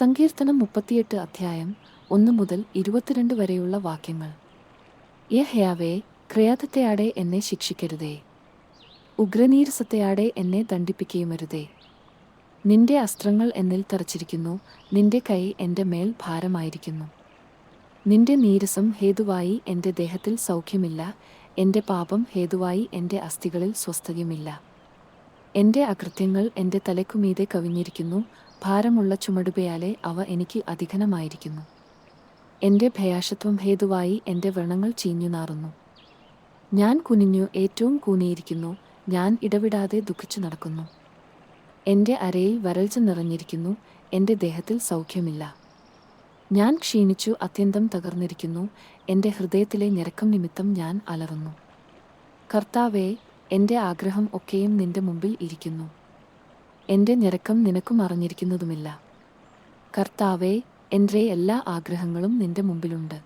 സങ്കീർത്തനം മുപ്പത്തിയെട്ട് അധ്യായം ഒന്ന് മുതൽ ഇരുപത്തിരണ്ട് വരെയുള്ള വാക്യങ്ങൾ. യഹ്യാവേ ക്രയാതത്തെയാടെ എന്നെ ശിക്ഷിക്കരുതേ. ഉഗ്രനീരസത്തെയാടെ എന്നെ ദണ്ഡിപ്പിക്കുകയുമരുതേ. നിന്റെ അസ്ത്രങ്ങൾ എന്നിൽ തറച്ചിരിക്കുന്നു നിന്റെ കൈ എന്റെ മേൽ ഭാരമായിരിക്കുന്നു. നിന്റെ നീരസം ഹേതുവായി എന്റെ ദേഹത്തിൽ സൗഖ്യമില്ല എന്റെ പാപം ഹേതുവായി എന്റെ അസ്ഥികളിൽ സ്വസ്ഥതയുമില്ല എന്റെ അകൃത്യങ്ങൾ എന്റെ തലയ്ക്കുമീതെ കവിഞ്ഞിരിക്കുന്നു ഭാരമുള്ള ചുമടുപയാലെ അവ എനിക്ക് അധികനമായിരിക്കുന്നു. എന്റെ ഭയാശത്വം ഹേതുവായി എന്റെ വ്രണങ്ങൾ ചീഞ്ഞുനാറുന്നു ഞാൻ കുനിഞ്ഞു ഏറ്റവും കൂനിയിരിക്കുന്നു. ഞാൻ ഇടവിടാതെ ദുഃഖിച്ചു നടക്കുന്നു. എന്റെ അരയിൽ വരൾച്ച നിറഞ്ഞിരിക്കുന്നു. എന്റെ ദേഹത്തിൽ സൗഖ്യമില്ല. ഞാൻ ക്ഷീണിച്ചു അത്യന്തം തകർന്നിരിക്കുന്നു. എന്റെ ഹൃദയത്തിലെ ഞരക്കം നിമിത്തം ഞാൻ അലറുന്നു. കർത്താവേ എന്റെ ആഗ്രഹം ഒക്കെയും നിന്റെ മുമ്പിൽ ഇരിക്കുന്നു. എന്റെ ഞരക്കം നിനക്കും അറിഞ്ഞിരിക്കുന്നതുമില്ല. കർത്താവേ എന്റെ എല്ലാ ആഗ്രഹങ്ങളും നിന്റെ മുമ്പിലുണ്ട്.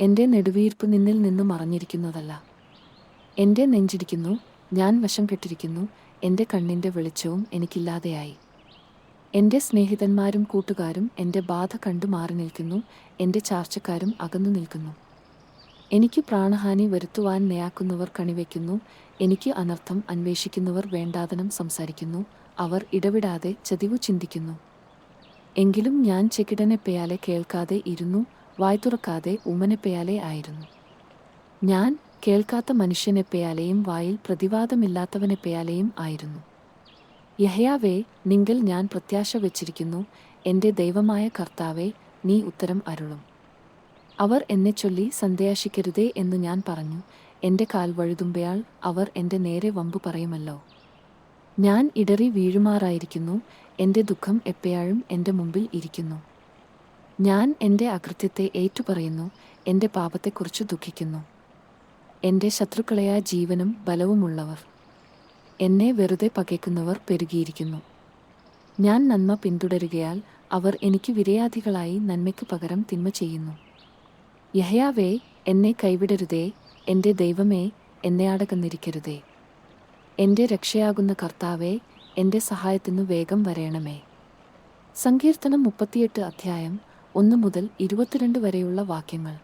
എന്റെ നെടുവീർപ്പ് നിന്നിൽ നിന്നും അറിഞ്ഞിരിക്കുന്നതല്ല. എന്റെ നെഞ്ചിടിക്കുന്നു ഞാൻ വശം കെട്ടിരിക്കുന്നു എന്റെ കണ്ണിന്റെ വെളിച്ചവും എനിക്കില്ലാതെയായി. എന്റെ സ്നേഹിതന്മാരും കൂട്ടുകാരും എന്റെ ബാധ കണ്ടു മാറി നിൽക്കുന്നു എന്റെ ചാർച്ചക്കാരും അകന്നു നിൽക്കുന്നു. എനിക്ക് പ്രാണഹാനി വരുത്തുവാൻ നയാക്കുന്നവർ കണിവയ്ക്കുന്നു എനിക്ക് അനർത്ഥം അന്വേഷിക്കുന്നവർ വേണ്ടാതനം സംസാരിക്കുന്നു അവർ ഇടവിടാതെ ചതിവു ചിന്തിക്കുന്നു. എങ്കിലും ഞാൻ ചെകിടനെപ്പയാലെ കേൾക്കാതെ ഇരുന്നു വായ് തുറക്കാതെ ഉമ്മനെപ്പയാലെ ആയിരുന്നു. ഞാൻ കേൾക്കാത്ത മനുഷ്യനെപ്പയാലെയും വായിൽ പ്രതിവാദമില്ലാത്തവനെപ്പയാലെയും ആയിരുന്നു. യഹയാവേ നിങ്കൽ ഞാൻ പ്രത്യാശ വച്ചിരിക്കുന്നു എന്റെ ദൈവമായ കർത്താവെ നീ ഉത്തരം അരുളും. അവർ എന്നെ ചൊല്ലി സന്ദേശിക്കരുതേ എന്ന് ഞാൻ പറഞ്ഞു എന്റെ കാൽ വഴുതുമ്പയാൾ അവർ എന്റെ നേരെ വമ്പു പറയുമല്ലോ. ഞാൻ ഇടറി വീഴുമാറായിരിക്കുന്നു. എന്റെ ദുഃഖം എപ്പോഴും എന്റെ മുമ്പിൽ ഇരിക്കുന്നു. ഞാൻ എന്റെ അകൃത്യത്തെ ഏറ്റുപറയുന്നു. എന്റെ പാപത്തെക്കുറിച്ച് ദുഃഖിക്കുന്നു. എന്റെ ശത്രുക്കളെയ ജീവനും ബലവുമുള്ളവർ എന്നെ വെറുതെ പകയ്ക്കുന്നവർ പെരുകിയിരിക്കുന്നു. ഞാൻ നന്മ പിന്തുടരുകയാൽ അവർ എനിക്ക് വിരയാധികളായി നന്മയ്ക്ക് പകരം തിന്മ ചെയ്യുന്നു. യഹയാവേ എന്നെ കൈവിടരുതേ. എന്റെ ദൈവമേ എന്നെ അടകന്നിരിക്കരുതേ. എന്റെ രക്ഷയാകുന്ന കർത്താവെ എന്റെ സഹായത്തിനു വേഗം വരയണമേ സങ്കീർത്തനം മുപ്പത്തിയെട്ട് അധ്യായം ഒന്ന് മുതൽ ഇരുപത്തിരണ്ട് വരെയുള്ള വാക്യങ്ങൾ.